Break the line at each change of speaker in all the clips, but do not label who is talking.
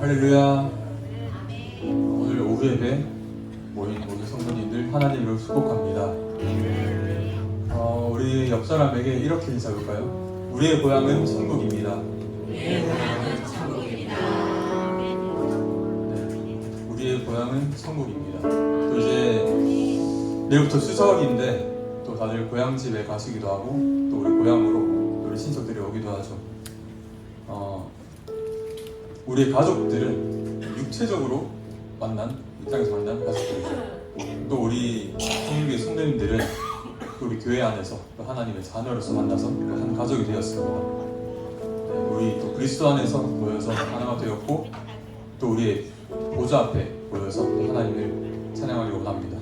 할렐루야. 오늘 오후 예배 모인 모든 성도님들 하나님을 축복합니다. 어, 우리 옆 사람에게 이렇게 인사해볼까요? 우리의 고향은 천국입니다. 네, 우리의 고향은 천국입니다. 또 이제 내일부터 추석인데 또 다들 고향 집에 가시기도 하고 또 우리 고향으로 우리 친척들이 오기도 하죠. 어, 우리의 가족들은 육체적으로 만난 이 땅에서 만난 가족들이죠. 또 우리 성교의 성도님들은 또 우리 교회 안에서 또 하나님의 자녀로서 만나서 또한 가족이 되었습니다. 네, 우리 또 그리스도 안에서 모여서 하나가 되었고 또 우리의 보좌 앞에 모여서 또 하나님을 찬양하려고 합니다.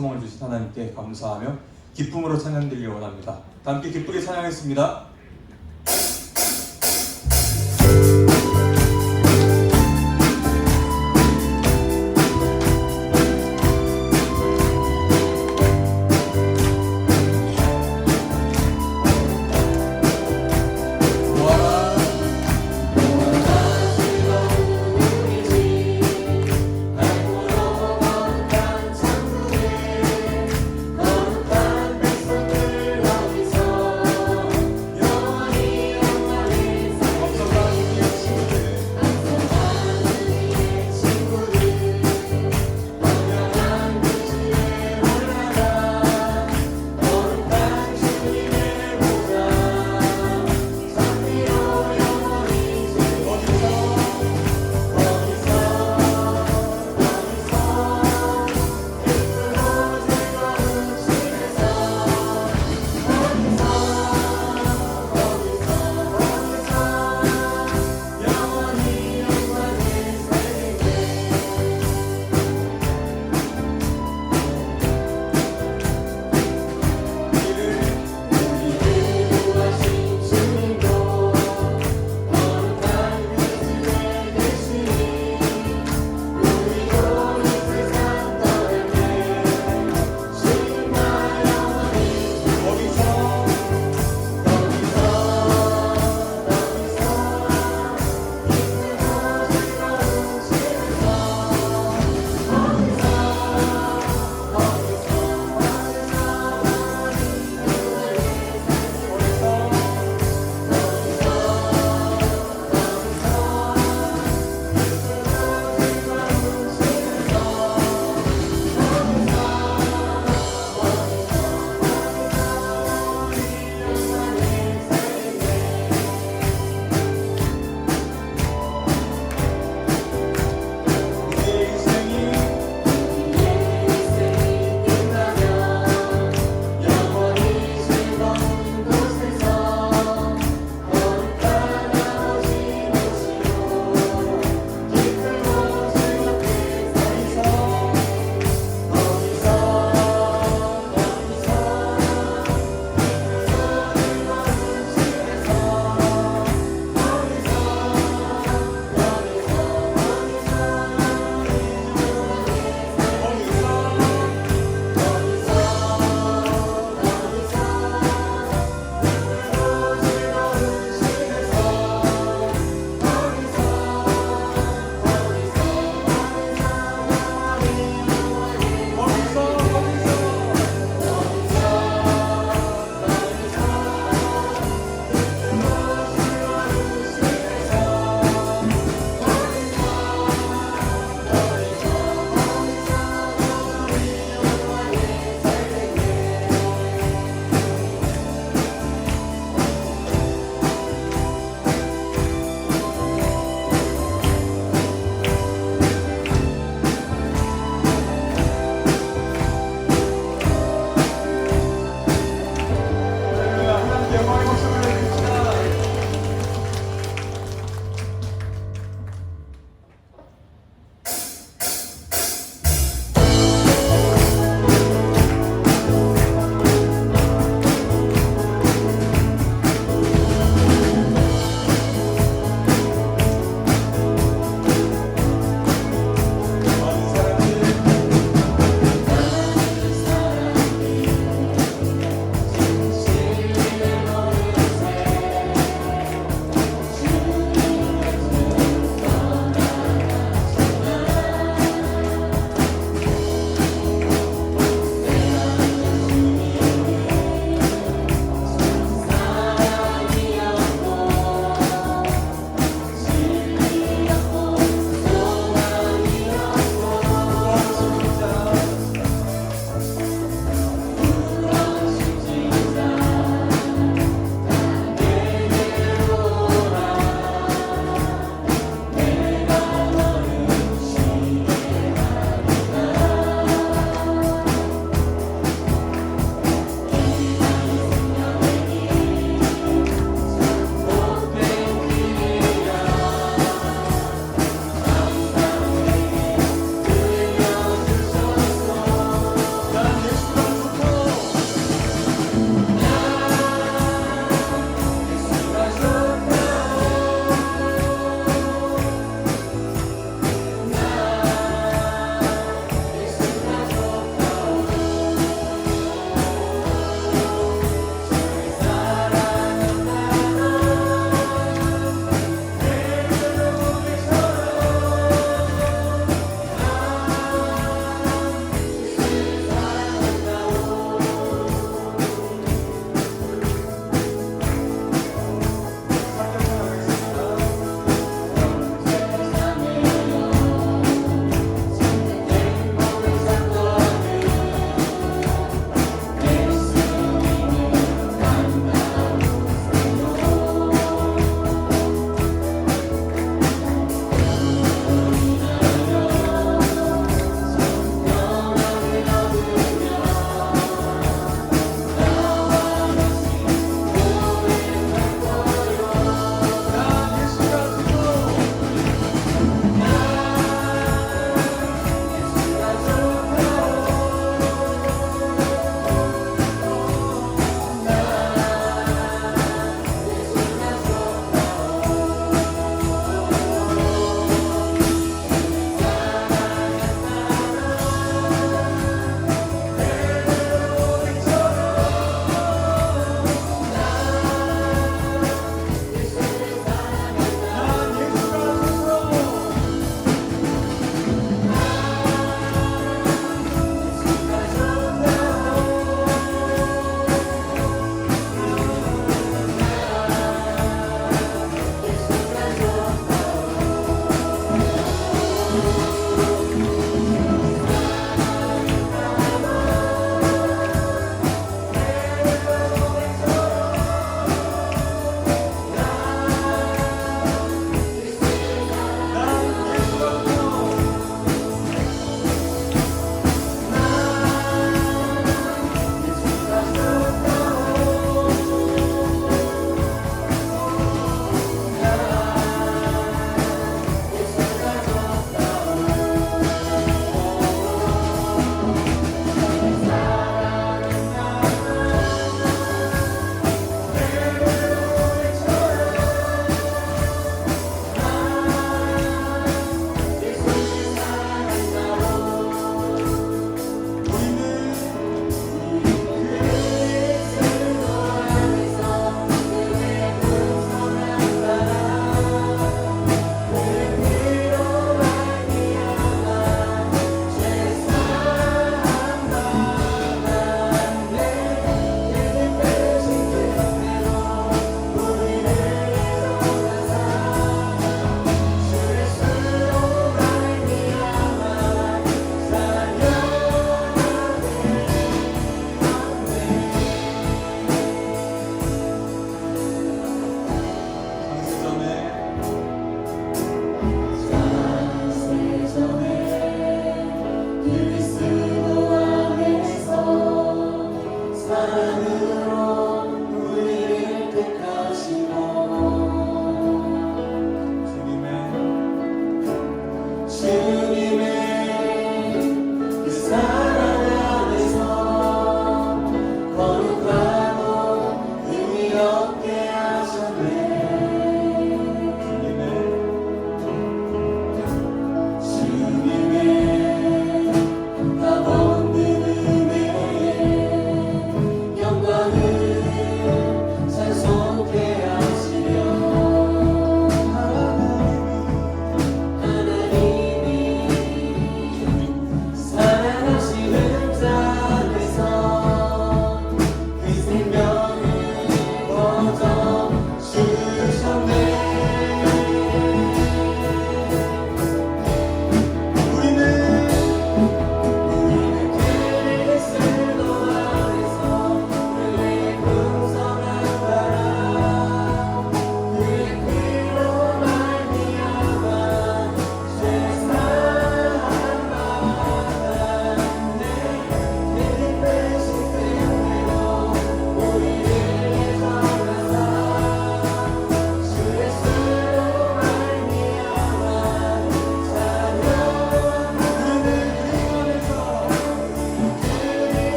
소망을 주신 하나님께 감사하며 기쁨으로 찬양드리기 원합니다. 다 함께 기쁘게 찬양했습니다.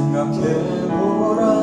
생각해보라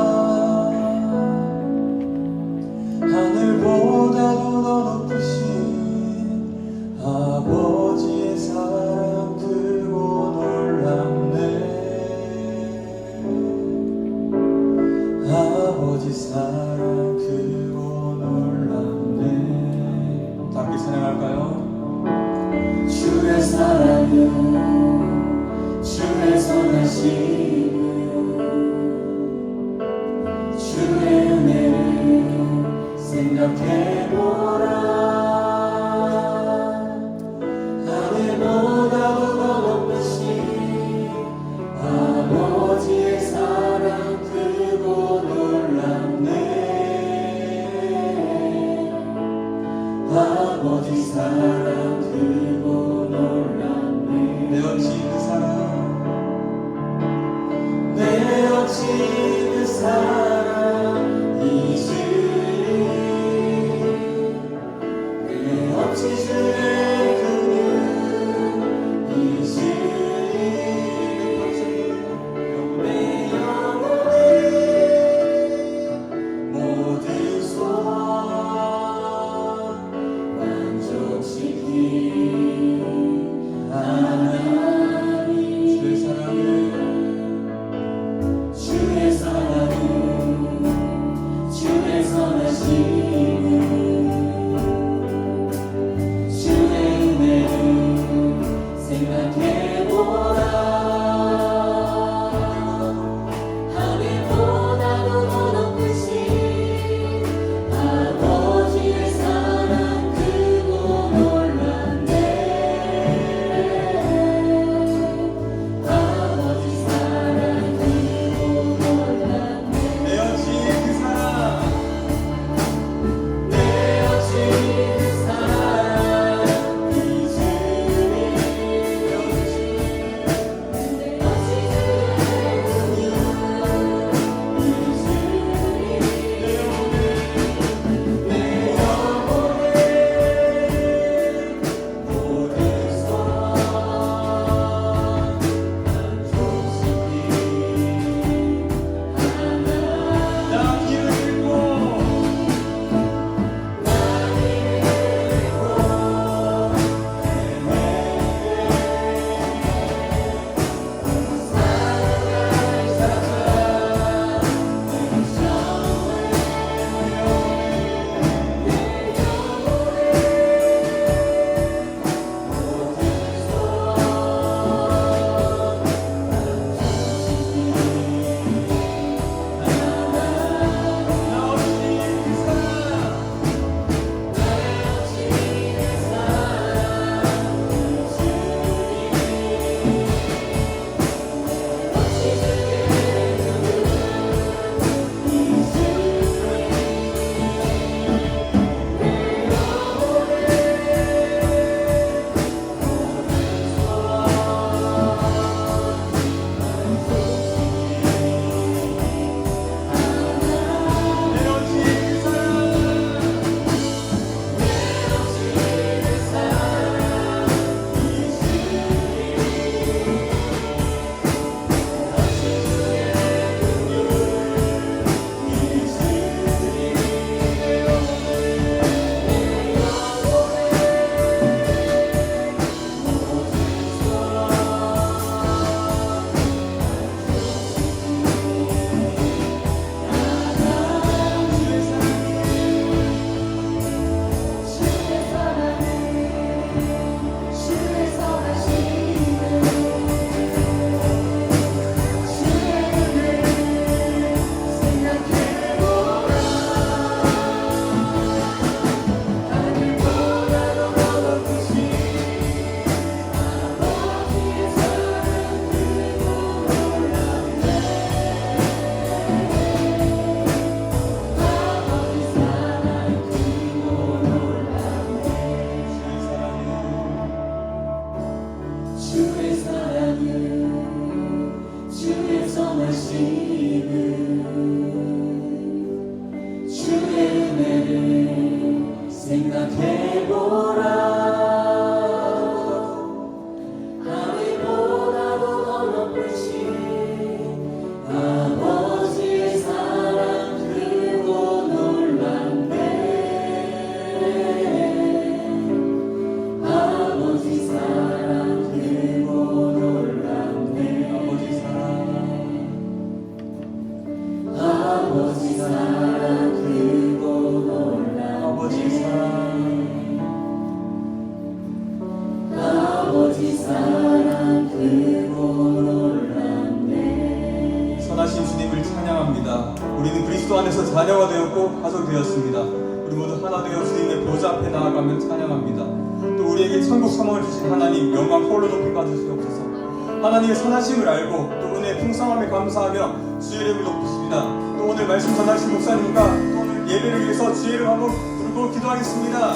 하나님의 선하심을 알고 또 은혜의 풍성함에 감사하며 주의 이름을 높이십니다. 또 오늘 말씀 전하신 목사님과 또 오늘 예배를 위해서 주의 이름 한번 부르고 기도하겠습니다.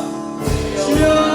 주여!